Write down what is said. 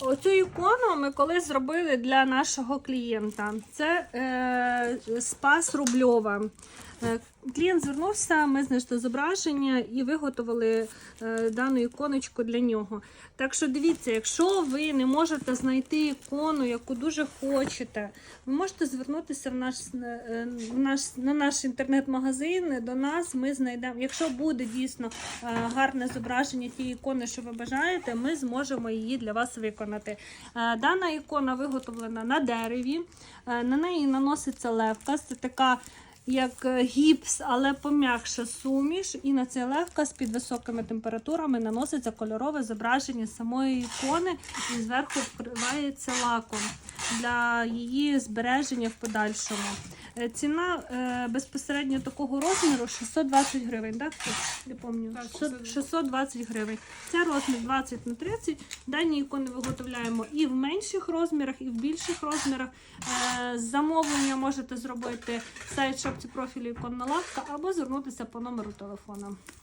Оцю ікону ми колись зробили для нашого клієнта. Це е, Спас Рубльова. Е, Клієнт звернувся, ми знайшли зображення і виготовили е, дану іконочку для нього. Так що дивіться, якщо ви не можете знайти ікону, яку дуже хочете, ви можете звернутися в наш, е, в наш, на наш інтернет-магазин до нас. Ми знайдемо. Якщо буде дійсно гарне зображення тієї ікони, що ви бажаєте, ми зможемо її для вас виконати. Дана ікона виготовлена на дереві, на неї наноситься левка. Це така як е, гіпс, але пом'якша суміш. І на цей з під високими температурами наноситься кольорове зображення самої ікони і зверху вкривається лаком для її збереження в подальшому. Е, Ціна е, безпосередньо такого розміру 620 гривень, так? Не пам'ятаю. Так, 600 620 гривень. Це розмір 20 на 30. Дані ікони виготовляємо і в менших розмірах, і в більших розмірах. Е, Замовлення можете зробити сайт шапці профілю іконна лавка або звернутися по номеру телефона.